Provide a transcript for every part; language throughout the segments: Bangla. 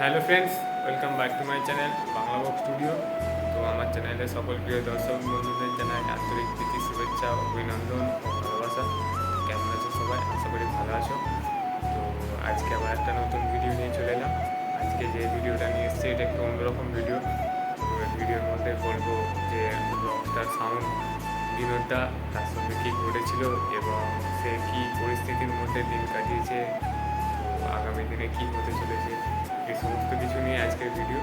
Hello friends, welcome back to my channel Bangla বক স্টুডিও। তো আমার চ্যানেলে সকল প্রিয় দর্শক বন্ধুদের জানাই আন্তরিক প্রীতি, শুভেচ্ছা, অভিনন্দন ও ভালোবাসা। কেমন আছো সবাই? আশা করি ভালো আছো। তো আজকে আবার একটা নতুন ভিডিও নিয়ে চলে এলাম। আজকে যে ভিডিওটা নিয়ে এসেছি, এটা একটু অন্যরকম ভিডিও তো ভিডিওর মধ্যে বলব যে রকস্টার সাউন্ড বিনোদটা, তার সঙ্গে কী ঘটেছিল এবং সে কী পরিস্থিতির মধ্যে দিন কাটিয়েছে আগামী দিনে কী হতে চলেছে এই সমস্ত কিছু নিয়ে আজকের ভিডিও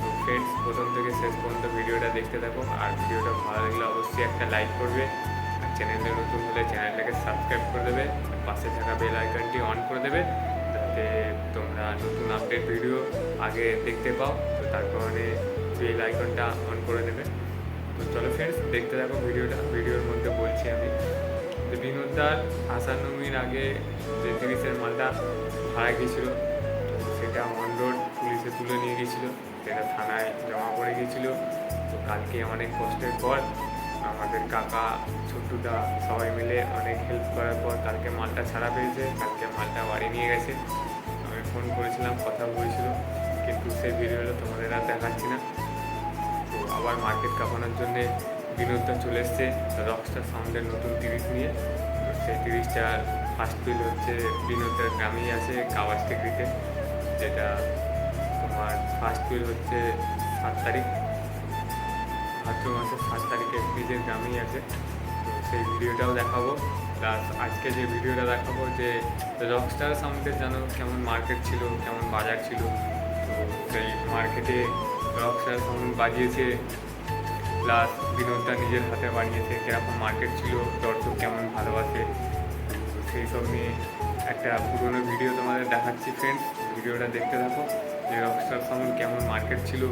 তো ফ্রেন্ডস প্রথম থেকে শেষ পর্যন্ত ভিডিওটা দেখতে থাকো। আর ভিডিওটা ভালো লাগলে অবশ্যই একটা লাইক করবে। আর চ্যানেলে নতুন হলে চ্যানেলটাকে সাবস্ক্রাইব করে দেবে। পাশে থাকা বেল আইকনটি অন করে দেবে। যাতে তোমরা নতুন আপডেট ভিডিও আগে দেখতে পাও। তো তার কারণে বেল আইকনটা অন করে দেবে। তো চলো ফ্রেন্ডস দেখতে থাকো ভিডিওটা। ভিডিওর মধ্যে বলছি আমি বিনোদার আসানমির আগে যে তিরিশের মালটা ভাড়া গিয়েছিল সেটা অন রোড পুলিশে তুলে নিয়ে গেছিল, সেটা থানায় জমা পড়ে গেছিল। তো কালকে অনেক কষ্টের পর আমাদের কাকা, ছোট্টুদা সবাই মিলে অনেক হেল্প করার পর কালকে মালটা ছাড়া পেয়েছে। কালকে মালটা বাড়ি নিয়ে গেছে। আমি ফোন করেছিলাম, কথা বলেছিল, কিন্তু সেই ভিডিওটা তোমাদের আর দেখাচ্ছি না। তো আবার মার্কেট কাঁপানোর জন্যে বিনোদটা চলে এসছে রকস্টার সাউন্ডের নতুন তিরিশ নিয়ে। সেই তিরিশটার ফার্স্ট বিল হচ্ছে বিনোদের গ্রামেই আছে, কাওয়াজ টেকরিতে। যেটা তোমার ফার্স্ট বিল হচ্ছে সাত তারিখ। ভাদ্র মাসের সাত তারিখে নিজের গ্রামেই আছে। তো সেই ভিডিওটাও দেখাবো। প্লাস আজকে যে ভিডিওটা দেখাবো যে রকস্টার সাউন্ডের যেন কেমন মার্কেট ছিল, কেমন বাজার ছিল। তো সেই মার্কেটে রকস্টার সাউন্ড বাজিয়েছে। প্লাস বিনোদটা নিজের হাতে বানিয়েছে, কীরকম মার্কেট ছিল, দর্শক কেমন ভালোবাসে। সেই সব নিয়ে একটা পুরোনো ভিডিও তোমাদের দেখাচ্ছি ফ্রেন্ডস ভিডিওটা দেখতে থাকো। যে রকস্টার সাউন্ড কেমন মার্কেট ছিল,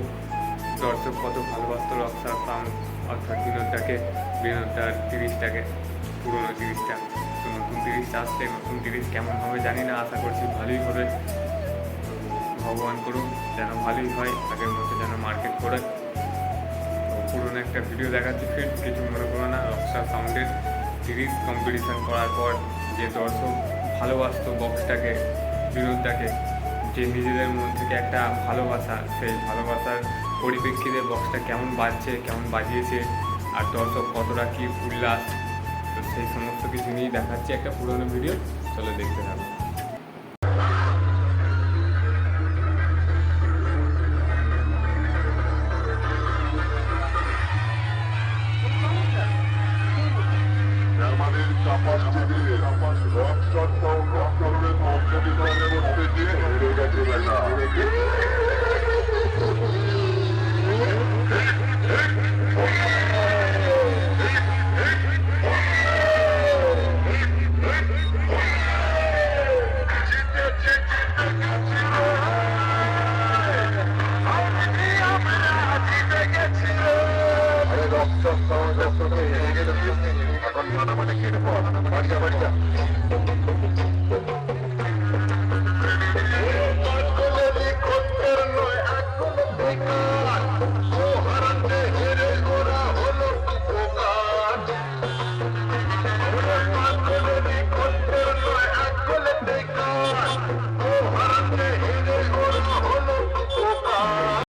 দর্শক কত ভালোবাসতো রকস্টার সাউন্ড অর্থাৎ বিনোদটাকে, বিনোদটার তিরিশটাকে, পুরোনো তিরিশটা। তো নতুন তিরিশটা আসছে, নতুন তিরিশ কেমন হবে জানি না, আশা করছি ভালোই হবে। ভগবান করুন যেন ভালোই হয়, আগের মতো যেন মার্কেট করে। পুরোনো একটা ভিডিও দেখাচ্ছি ফ্রেন্ড কিছু মনে করো না রক্সা সাউন্ডের সিরিজ কম্পিটিশন করার পর যে দর্শক ভালোবাসত বক্সটাকে বিনোদটাকে, যে নিজেদের মন থেকে একটা ভালোবাসা, সেই ভালোবাসার পরিপ্রেক্ষিতে বক্সটা কেমন বাজছে, কেমন বাজিয়েছে, আর দর্শক কতটা কী উল্লাস তো সেই সমস্ত কিছু নিয়েই দেখাচ্ছি একটা পুরোনো ভিডিও চলো দেখতে থাকো। চাপাস টিভি রকস্টার সাউন্ড রকস্টারের কম্পিটিশনের মধ্যে দিয়ে হেরে গেছে বেটা আরে রকস্টার সাউন্ড